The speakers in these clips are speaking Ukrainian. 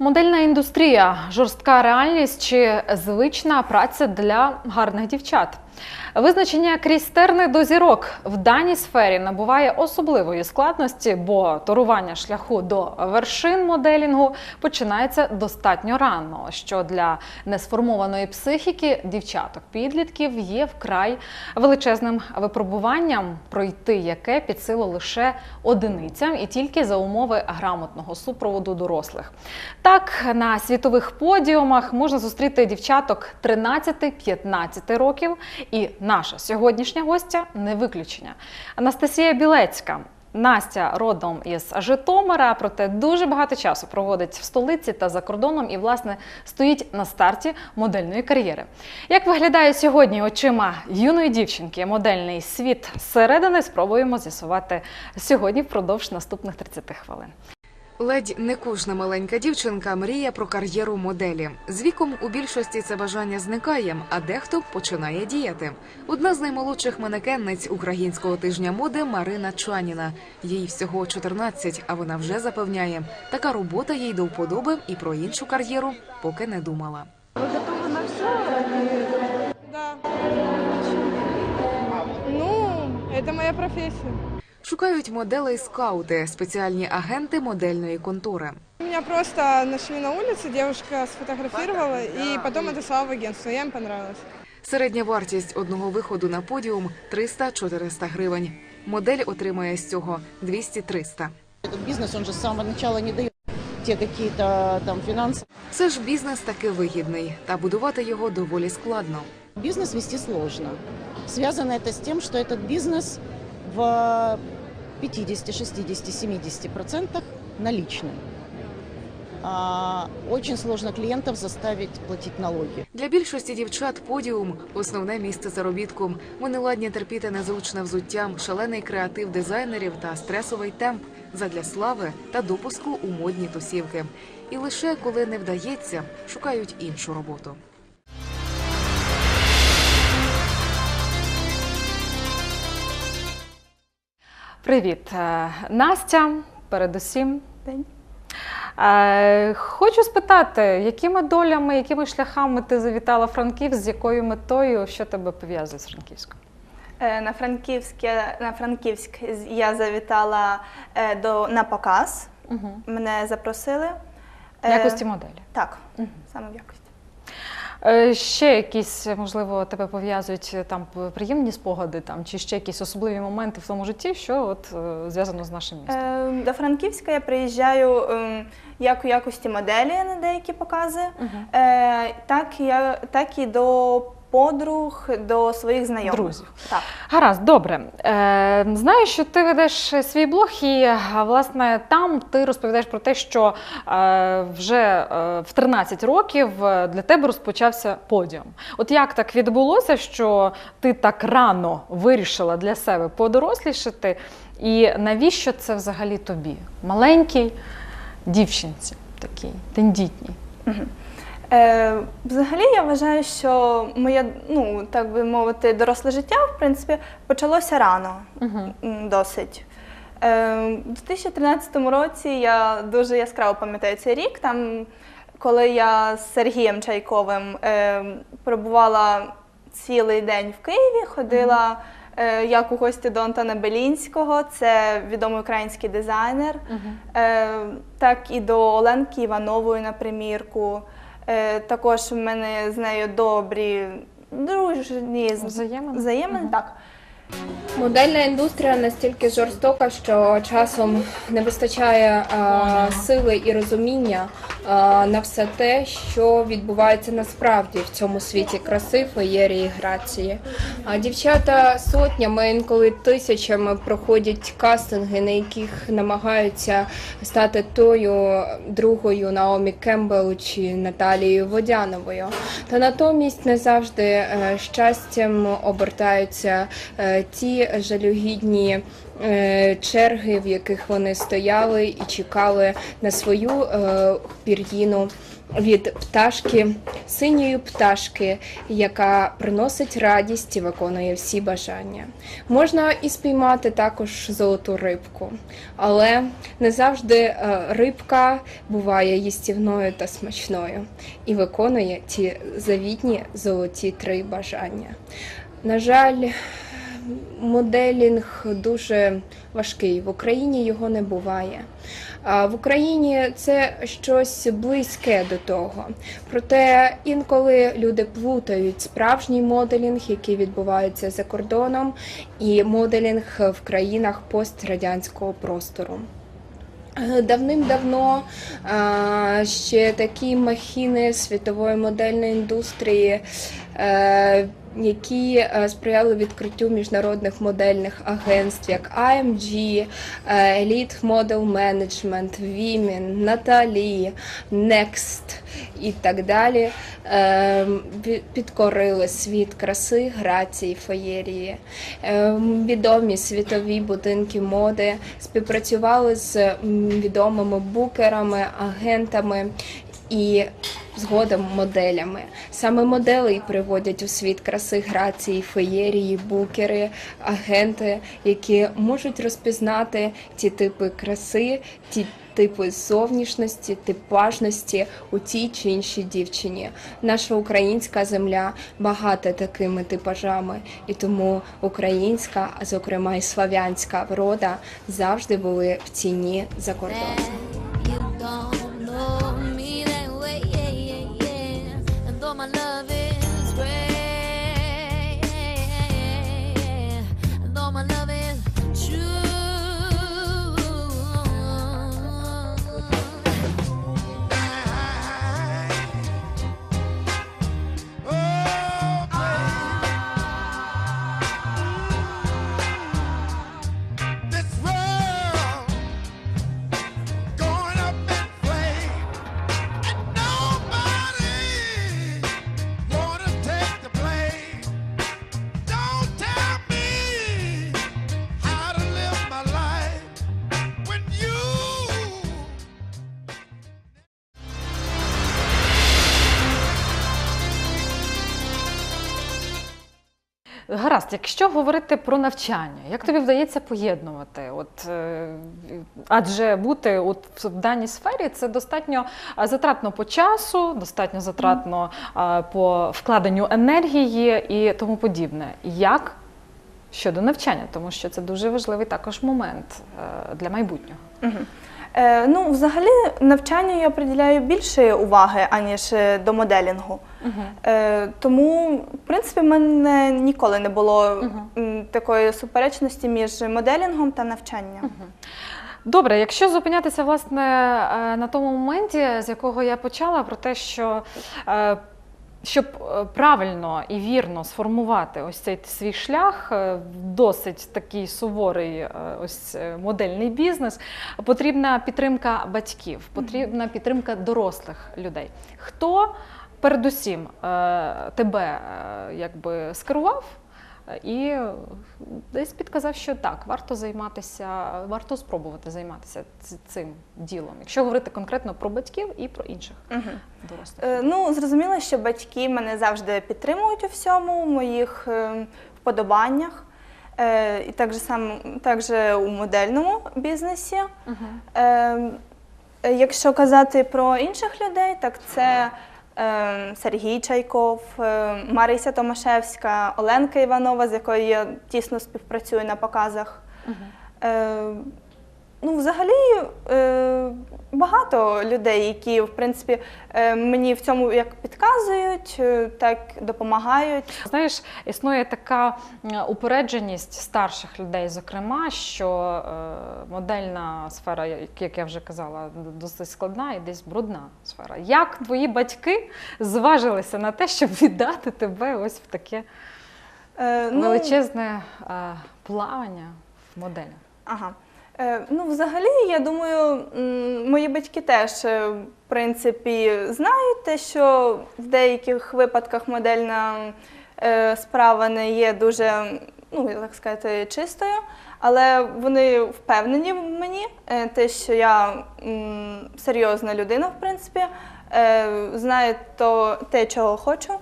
Модельна індустрія, жорстка реальність чи звична праця для гарних дівчат. Визначення крізь терни до зірок в даній сфері набуває особливої складності, бо торування шляху до вершин моделінгу починається достатньо рано, що для несформованої психіки дівчаток-підлітків є вкрай величезним випробуванням, пройти яке під силу лише одиницям і тільки за умови грамотного супроводу дорослих. Так, на світових подіумах можна зустріти дівчаток 13-15 років, і наша сьогоднішня гостя не виключення. Анастасія Білецька. Настя родом із Житомира, проте дуже багато часу проводить в столиці та за кордоном і, власне, стоїть на старті модельної кар'єри. Як виглядає сьогодні очима юної дівчинки модельний світ зсередини, спробуємо з'ясувати сьогодні впродовж наступних 30 хвилин. Ледь не кожна маленька дівчинка мріє про кар'єру моделі. З віком у більшості це бажання зникає, а дехто починає діяти. Одна з наймолодших манекенниць українського тижня моди Марина Чаніна. Їй всього 14, а вона вже запевняє, така робота їй до вподоби і про іншу кар'єру поки не думала. Да. Ну, это моя профессия. Шукають моделей скаути, спеціальні агенти модельної контори. Меня просто нашли на улице, девушка сфотографировала и потом отослала в агентство. Я им понравилась. Середня вартість одного виходу на подіум 300-400 гривень. Модель отримає з цього 200-300. Этот бизнес, он же с самого начала не дает те какие-то там финансы. Все ж бізнес таки вигідний, та будувати його доволі складно. Бизнес вести сложно. Связано это с тем, что этот бизнес в 50, 60, 70 процентах наличный. А, очень сложно клиентов заставить платить налоги. Для більшості дівчат подіум основне місце заробітку. Вони ладні терпіти незручне взуття, шалений креатив дизайнерів та стресовий темп задля слави та допуску у модні тусівки. І лише коли не вдається, шукають іншу роботу. Привіт, е, Настя. Передусім день. Е, Хочу спитати, якими долями, якими шляхами ти завітала в Франківськ, з якою метою, що тебе пов'язує з Франківськом? Е, На Франківське на Франківськ я завітала е, до на показ. Угу. Мене запросили. В Е, якості моделі. Так, Мгм. саме в якості. Е, Ще якісь, можливо, тебе пов'язують е, там приємні спогади, там, чи ще якісь особливі моменти в тому житті, що от е, зв'язано з нашим містом? Е, До Франківська я приїжджаю ем, як у якості моделі на деякі покази, угу. е, так, я, так і до подруг, до своїх знайомих. Друзів. Так. Гаразд, добре. Е, знаю, що ти ведеш свій блог, і власне там ти розповідаєш про те, що е, вже е, в 13 років е, для тебе розпочався подіум. От як так відбулося, що ти так рано вирішила для себе подорослішати, і навіщо це взагалі тобі? Маленькій дівчинці, такій тендітній. Е, взагалі, я вважаю, що моє, ну так би мовити, доросле життя, в принципі, почалося рано. Угу. Досить. Е, У 2013 році я дуже яскраво пам'ятаю цей рік, там, коли я з Сергієм Чайковим е, пробувала цілий день в Києві, ходила е, як у гості до Антона Белінського, це відомий український дизайнер, е, так і до Оленки Іванової на примірку. Е, також в мене з нею добрі дружні Взаємини? взаємини. Угу. Так. Модельна індустрія настільки жорстока, що часом не вистачає а, сили і розуміння а, на все те, що відбувається насправді в цьому світі краси, феєрії, і грації. А дівчата сотнями, інколи тисячами проходять кастинги, на яких намагаються стати тою другою Наомі Кембел чи Наталією Водяновою. Та натомість не завжди е, щастям обертаються е, ті жалюгідні е, черги, в яких вони стояли і чекали на свою е, пір'їну від пташки, синьої пташки, яка приносить радість і виконує всі бажання. Можна і спіймати також золоту рибку, але не завжди е, рибка буває їстівною та смачною і виконує ті завітні золоті три бажання. На жаль, моделінг дуже важкий. В Україні його не буває. В Україні це щось близьке до того. Проте інколи люди плутають справжній моделінг, який відбувається за кордоном, і моделінг в країнах пострадянського простору. Давним-давно ще такі махіни світової модельної індустрії, е, які е, сприяли відкриттю міжнародних модельних агентств, як IMG, е, Elite Model Management, Women, Natalie, Next і так далі, е, підкорили світ краси, грації, феєрії. Відомі світові будинки моди співпрацювали з відомими букерами, агентами і згодом моделями. Саме модели й приводять у світ краси, грації, феєрії, букери, агенти, які можуть розпізнати ті типи краси, ті типи зовнішності, типажності у тій чи іншій дівчині. Наша українська земля багата такими типажами, і тому українська, а зокрема і слав'янська врода завжди були в ціні за кордоном. Гаразд, якщо говорити про навчання, як тобі вдається поєднувати? От, е, адже бути от в даній сфері це достатньо затратно по часу, достатньо затратно по вкладенню енергії і тому подібне. Як щодо навчання, тому що це дуже важливий також момент е, для майбутнього. Е, ну, взагалі, навчанню я приділяю більше уваги, аніж до моделінгу. Е, тому, в принципі, в мене ніколи не було такої суперечності між моделінгом та навчанням. Добре, якщо зупинятися власне е, на тому моменті, з якого я почала, про те, що е, щоб правильно і вірно сформувати ось цей свій шлях, досить такий суворий ось модельний бізнес, потрібна підтримка батьків, потрібна підтримка дорослих людей. Хто передусім е, тебе е, якби скерував? І десь підказав, що так, варто займатися, варто спробувати займатися цим ділом, якщо говорити конкретно про батьків і про інших дорослих. Е, Ну, зрозуміло, що батьки мене завжди підтримують у всьому, у моїх е, вподобаннях. Е, І так же сам, так же у модельному бізнесі. Е, е, Якщо казати про інших людей, так це е, Сергій Чайков, е, Марися Томашевська, Оленка Іванова, з якою я тісно співпрацюю на показах. Е, Ну, взагалі е, багато людей, які в принципі е, мені в цьому як підказують, е, так допомагають. Знаєш, існує така упередженість старших людей, зокрема, що е, модельна сфера, як- як я вже казала, досить складна і десь брудна сфера. Як твої батьки зважилися на те, щоб віддати тебе ось в таке Е, ну, величезне е, плавання в моделях? Ага. Е, ну, взагалі, я думаю, мої батьки теж, е, в принципі, знають те, що в деяких випадках модельна е, справа не є дуже, ну, як сказати, чистою, але вони впевнені в мені, те, що я серйозна людина, в принципі. знаю то, те, чого хочу,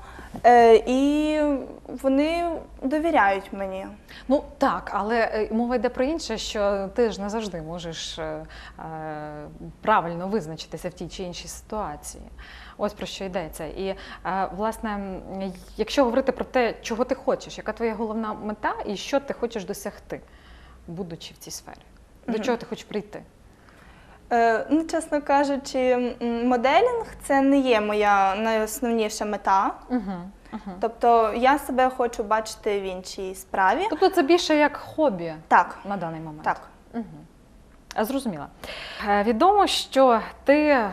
е, і вони довіряють мені. Ну так, але е, мова йде про інше, що ти ж не завжди можеш е, е, правильно визначитися в тій чи іншій ситуації. Ось про що йдеться. І е, власне, якщо говорити про те, чого ти хочеш, яка твоя головна мета і що ти хочеш досягти, будучи в цій сфері, до чого ти хочеш прийти? Е, ну, чесно кажучи, моделінг це не є моя найосновніша мета. Угу. Угу. Тобто я себе хочу бачити в іншій справі. Тобто це більше як хобі Так, на даний момент. так. Угу. Зрозуміла. Е, Відомо, що ти е,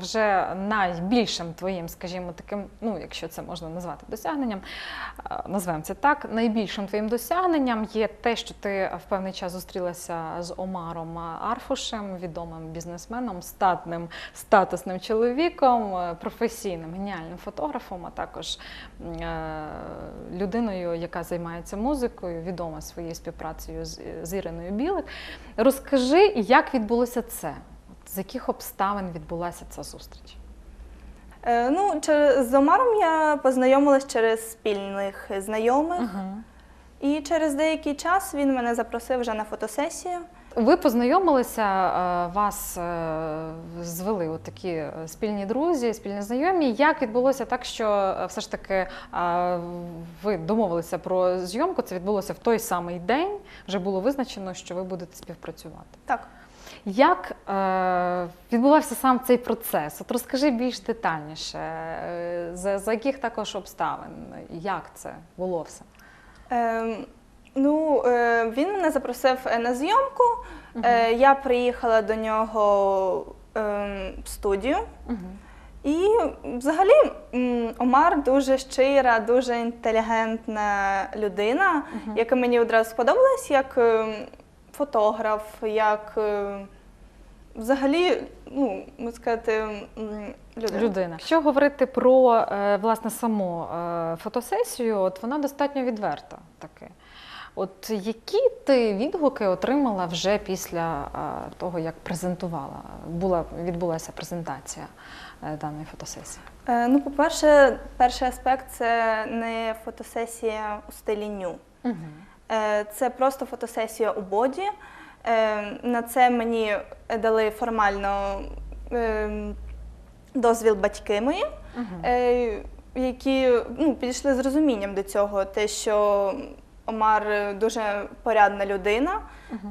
вже найбільшим твоїм, скажімо, таким, ну, якщо це можна назвати досягненням, е, назвемо це так, найбільшим твоїм досягненням є те, що ти в певний час зустрілася з Омаром Арфушем, відомим бізнесменом, статним, статусним чоловіком, професійним, геніальним фотографом, а також людиною, яка займається музикою, відома своєю співпрацею з Іриною Білик. Розкажи, як відбулося це? З яких обставин відбулася ця зустріч? Е, ну, через, з Омаром я познайомилась через спільних знайомих, Угу. і через деякий час він мене запросив вже на фотосесію. Ви познайомилися, е, вас е, звели от такі е, спільні друзі, спільні знайомі. Як відбулося так, що все ж таки ви домовилися про зйомку? Це відбулося в той самий день. Вже було визначено, що ви будете співпрацювати. Так. Як е, відбувався сам цей процес? От розкажи більш детальніше, за, за яких також обставин, як це було все? Е, ну, е, він мене запросив е, на зйомку. Е, я приїхала до нього в студію. Угу. І взагалі Омар дуже щира, дуже інтелігентна людина, яка мені одразу сподобалась як фотограф, як взагалі, ну, можна сказати, людина. Людина. Якщо говорити про власне саму фотосесію, от вона достатньо відверта таки. От які ти відгуки отримала вже після того, як презентувала, була відбулася презентація е, даної фотосесії? Е, ну, по-перше, перший аспект це не фотосесія у стилі ню. Угу. Це просто фотосесія у боді. На це мені дали формально дозвіл батьки мої, е, які ну, підійшли з розумінням до цього. Те, що Омар дуже порядна людина,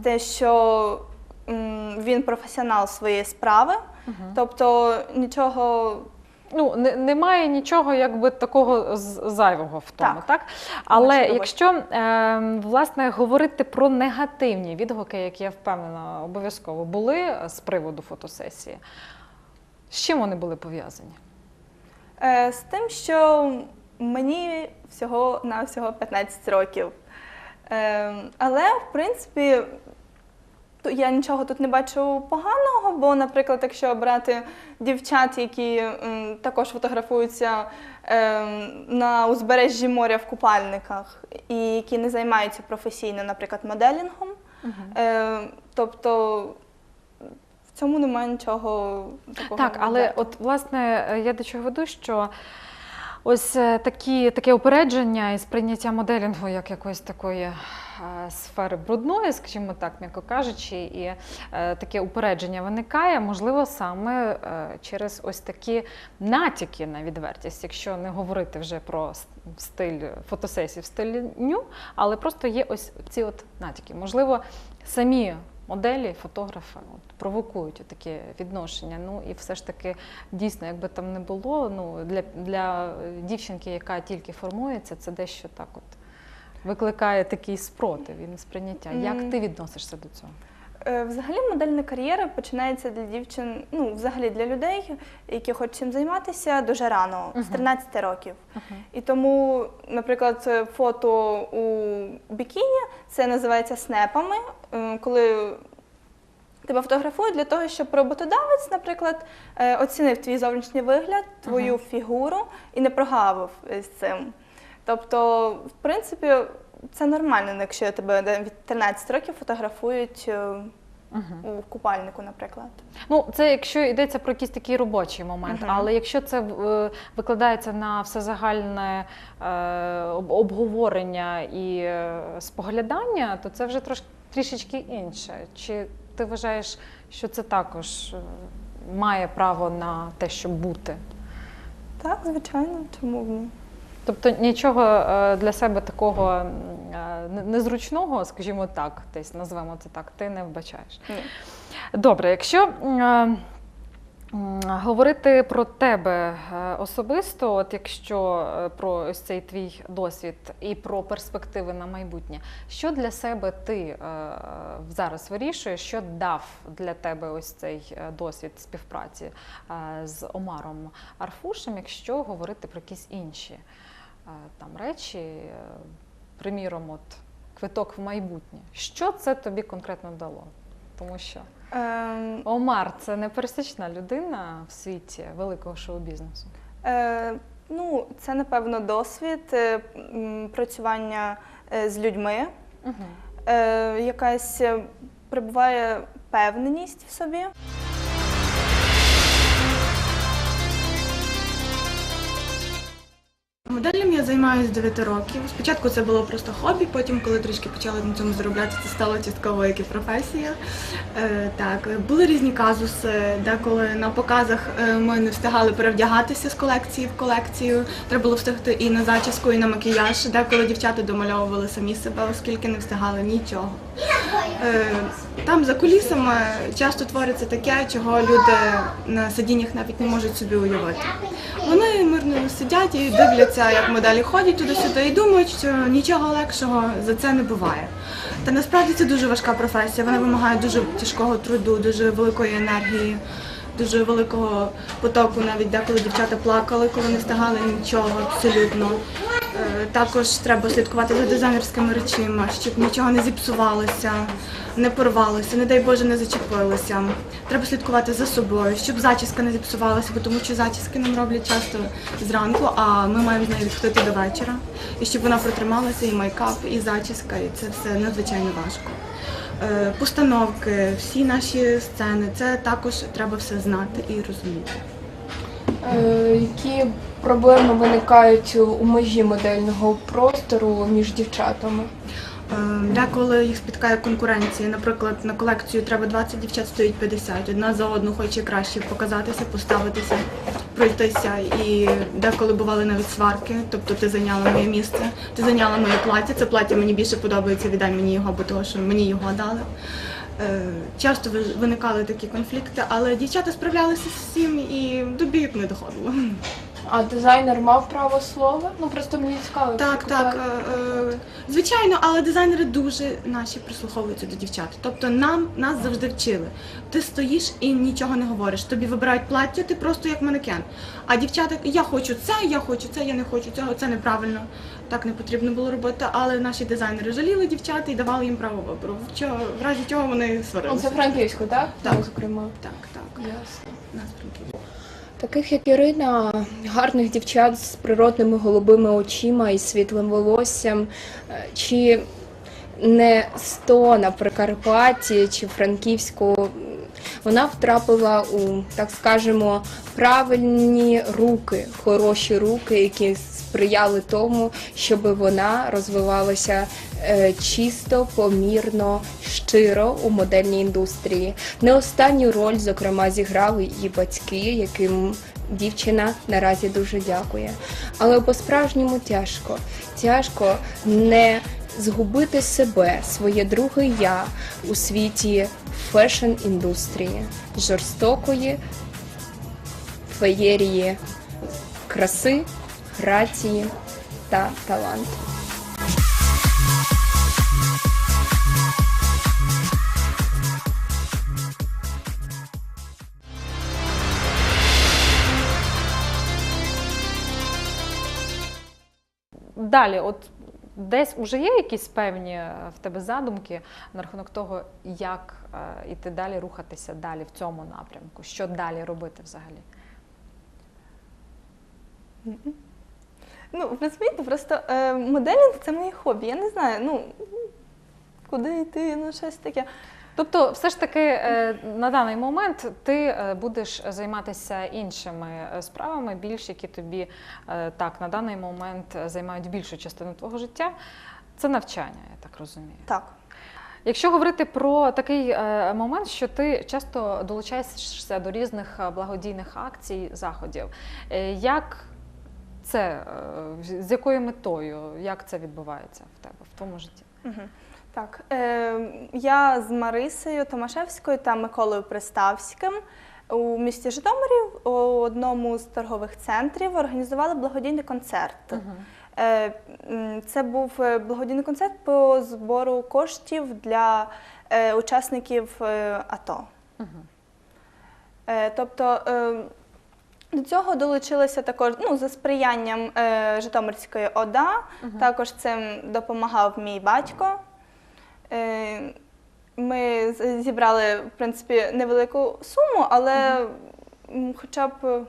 те, що м, він професіонал своєї справи, тобто нічого. Ну, не, немає нічого якби такого зайвого в тому, так? Так. Але Можна якщо е, власне говорити про негативні відгуки, які я впевнена обов'язково були з приводу фотосесії, з чим вони були пов'язані? Е, З тим, що мені всього на всього 15 років. Е, Але, в принципі, я нічого тут не бачу поганого, бо, наприклад, якщо брати дівчат, які також фотографуються е, на узбережжі моря в купальниках, і які не займаються професійно, наприклад, моделінгом, е, тобто в цьому немає нічого такого. Так, але от власне е, я до чого веду, що ось е, такі, таке упередження і сприйняття моделінгу як якоїсь такої е, сфери брудної, скажімо так, м'яко кажучи, і е, таке упередження виникає, можливо, саме через ось такі натяки на відвертість, якщо не говорити вже про стиль фотосесії в стилі ню, але просто є ось ці от натяки. Можливо, самі моделі, фотографи от, провокують такі відношення. Ну і все ж таки, дійсно, якби там не було, ну для, для дівчинки, яка тільки формується, це дещо так от викликає такий спротив і несприйняття. Як ти відносишся до цього? Е, Взагалі модельна кар'єра починається для дівчин, ну взагалі для людей, які хочуть цим займатися дуже рано, з 13 років. І тому, наприклад, фото у бікіні це називається снепами, е, коли тебе фотографують для того, щоб роботодавець, наприклад, е, оцінив твій зовнішній вигляд, твою фігуру і не прогавив з цим. Тобто, в принципі, це нормально, якщо тебе від 13 років фотографують е, у купальнику, наприклад. Ну, це якщо йдеться про якийсь такий робочий момент, Мгм. але якщо це е, викладається на всезагальне е, об- обговорення і е, споглядання, то це вже трошки трішечки інше. Чи ти вважаєш, що це також е, має право на те, щоб бути? Так, звичайно, чому б ні? Тобто нічого е, для себе такого е, не- незручного, скажімо так, десь назвемо це так, ти не вбачаєш. Ні. Добре, якщо е, говорити про тебе особисто, от якщо про ось цей твій досвід і про перспективи на майбутнє, що для себе ти зараз вирішуєш, що дав для тебе ось цей досвід співпраці з Омаром Арфушем, якщо говорити про якісь інші там речі, е, приміром, от квиток в майбутнє. Що це тобі конкретно дало? Тому що Ем, Омар це не пересічна людина в світі великого шоу-бізнесу. Е, ну, це напевно досвід е, працювання е, з людьми. Угу. Е, якась е, прибуває певненість в собі. Моделем я займаюся з 9 років. Спочатку це було просто хобі, потім, коли трішки почала на цьому заробляти, це стало частково як і професія. Е, так, були різні казуси, деколи на показах е, ми не встигали перевдягатися з колекції в колекцію. Треба було встигти і на зачіску, і на макіяж. Деколи дівчата домальовували самі себе, оскільки не встигали нічого. Е, Там за кулісами часто твориться таке, чого люди на сидіннях навіть не можуть собі уявити. Вони мирно сидять і дивляться, як моделі ходять туди-сюди, і думають, що нічого легшого за це не буває. Та насправді це дуже важка професія. Вона вимагає дуже тяжкого труду, дуже великої енергії, дуже великого потоку. Навіть деколи дівчата плакали, коли не встигали нічого абсолютно. Е, Також треба слідкувати за дизайнерськими речима, щоб нічого не зіпсувалося, не порвалося, не дай Боже, не зачепилося. Треба слідкувати за собою, щоб зачіска не зіпсувалася, бо тому що зачіски нам роблять часто зранку, а ми маємо з нею відходити до вечора. І щоб вона протрималася, і майкап, і зачіска, і це все надзвичайно важко. Е, Постановки, всі наші сцени, це також треба все знати і розуміти. Е, Які проблеми виникають у межі модельного простору між дівчатами? Е, Деколи їх спіткає конкуренція. Наприклад, на колекцію треба 20 дівчат, стоїть 50. Одна за одну хоче краще показатися, поставитися, пройтися. І деколи бували навіть сварки. Тобто ти зайняла моє місце, ти зайняла моє плаття. Це плаття мені більше подобається, віддай мені його, бо того, що мені його дали. Е, Часто виникали такі конфлікти, але дівчата справлялися з всім і до бійок не доходило. А дизайнер мав право слова? Ну просто мені цікаво. Так, так. е, е, Звичайно, але дизайнери дуже наші прислуховуються до дівчат. Тобто нам нас завжди вчили. Ти стоїш і нічого не говориш. Тобі вибирають плаття, ти просто як манекен. А дівчата, я хочу це, я хочу це, я не хочу цього, це неправильно. Так не потрібно було робити. Але наші дизайнери жаліли дівчат і давали їм право вибору. В чого в разі чого вони Ну, сварилися. це франківську, так? Так. Ну, зокрема. Так, так. Ясно. Нас Франківськ. Таких як Ірина, гарних дівчат з природними голубими очима і світлим волоссям, е, чи не 100 на Прикарпатті чи Франківську, вона втрапила у, так скажемо, правильні руки, хороші руки, які сприяли тому, щоб вона розвивалася е, чисто, помірно, щиро у модельній індустрії. Не останню роль, зокрема, зіграли її батьки, яким дівчина наразі дуже дякує. Але по-справжньому тяжко. Тяжко не згубити себе, своє друге я у світі фешн-індустрії, жорстокої феєрії краси, грації та таланту. Далі, от десь уже є якісь певні е, в тебе задумки на рахунок того, як е, іти далі, рухатися далі в цьому напрямку, що далі робити взагалі? Ну, розумієте, просто е, моделінг це моє хобі. Я не знаю, ну куди йти, ну щось таке. Тобто, все ж таки, е, на даний момент ти е, будеш займатися іншими е, справами, більш які тобі так на даний момент займають більшу частину твого життя. Це навчання, я так розумію. Так. Якщо говорити про такий момент, що ти часто долучаєшся до різних благодійних акцій, заходів, як це, з якою метою, як це відбувається в тебе в твоєму житті? Мгм. Так, е, я з Марисею Томашевською та Миколою Приставським у місті Житомирі у одному з торгових центрів організували благодійний концерт. Е, Це був е, благодійний концерт по збору коштів для е, учасників е, АТО. Е, Тобто е, до цього долучилися також ну, за сприянням е, Житомирської ОДА. Також цим допомагав мій батько. Е, Ми зібрали, в принципі, невелику суму, але хоча б е,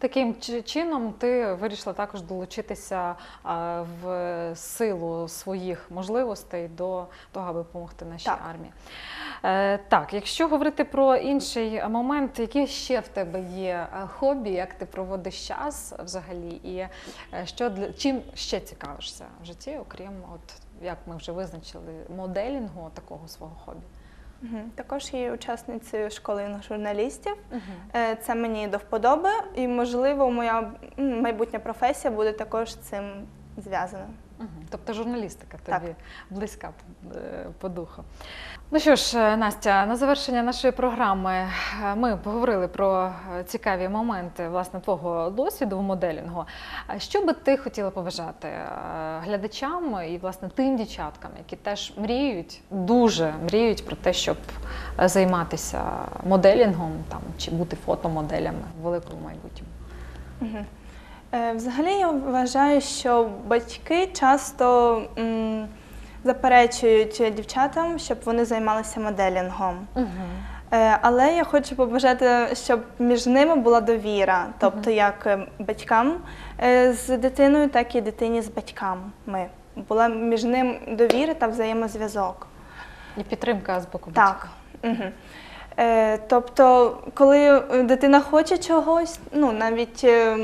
Таким чином ти вирішила також долучитися в силу своїх можливостей до того, аби допомогти нашій Так. армії. Е, так, якщо говорити про інший момент, які ще в тебе є хобі, як ти проводиш час взагалі, і що для чим ще цікавишся в житті, окрім от як ми вже визначили, моделінгу такого свого хобі? Також є учасницею школи журналістів. Е, Це мені до вподоби, і можливо, моя майбутня професія буде також з цим зв'язана. Тобто журналістика Так. тобі близька е, по духу. Ну що ж, е, Настя, на завершення нашої програми е, ми поговорили про цікаві моменти власне твого досвіду в моделінгу. Що би ти хотіла побажати глядачам і власне тим дівчаткам, які теж мріють, дуже мріють про те, щоб займатися моделінгом там чи бути фотомоделями в великому майбутньому? Мгм. Е, Взагалі я вважаю, що батьки часто м, заперечують дівчатам, щоб вони займалися моделінгом. Е, Але я хочу побажати, щоб між ними була довіра, тобто як е, батькам е, з дитиною, так і дитині з батьками. Була між ним довіра та взаємозв'язок. І підтримка з боку батьків. Так. Угу. Е, тобто, коли дитина хоче чогось, ну навіть е,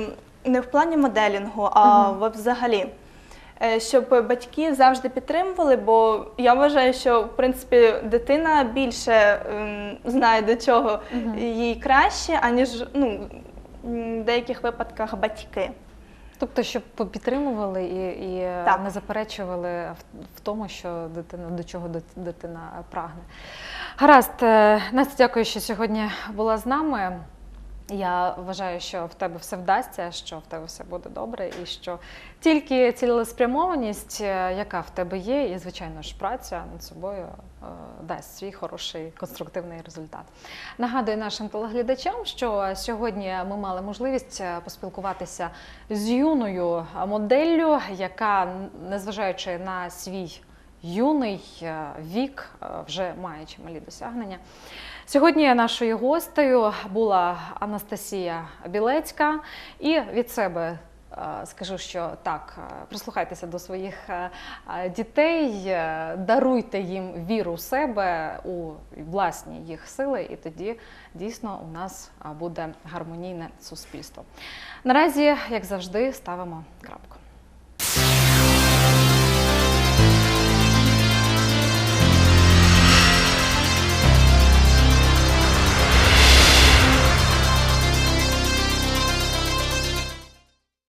не в плані моделінгу, а Мгм. взагалі. е, Щоб батьки завжди підтримували, бо я вважаю, що в принципі дитина більше ем, знає до чого їй краще, аніж ну, в деяких випадках батьки. Тобто, щоб підтримували і, і Так. не заперечували в, в тому, що дитина до чого дитина прагне. Гаразд, е, Настя, дякую, що сьогодні була з нами. Я вважаю, що в тебе все вдасться, що в тебе все буде добре, і що тільки цілеспрямованість, е, яка в тебе є, і звичайно ж праця над собою е, дасть свій хороший конструктивний результат. Нагадую нашим телеглядачам, що сьогодні ми мали можливість е, поспілкуватися з юною моделлю, яка, незважаючи на свій юний е, вік, е, вже має чималі досягнення. Сьогодні нашою гостею була Анастасія Білецька, і від себе. е, Скажу, що так, прислухайтеся до своїх дітей, даруйте їм віру в себе, у власні їх сили, і тоді дійсно у нас буде гармонійне суспільство. Наразі, як завжди, ставимо крапку.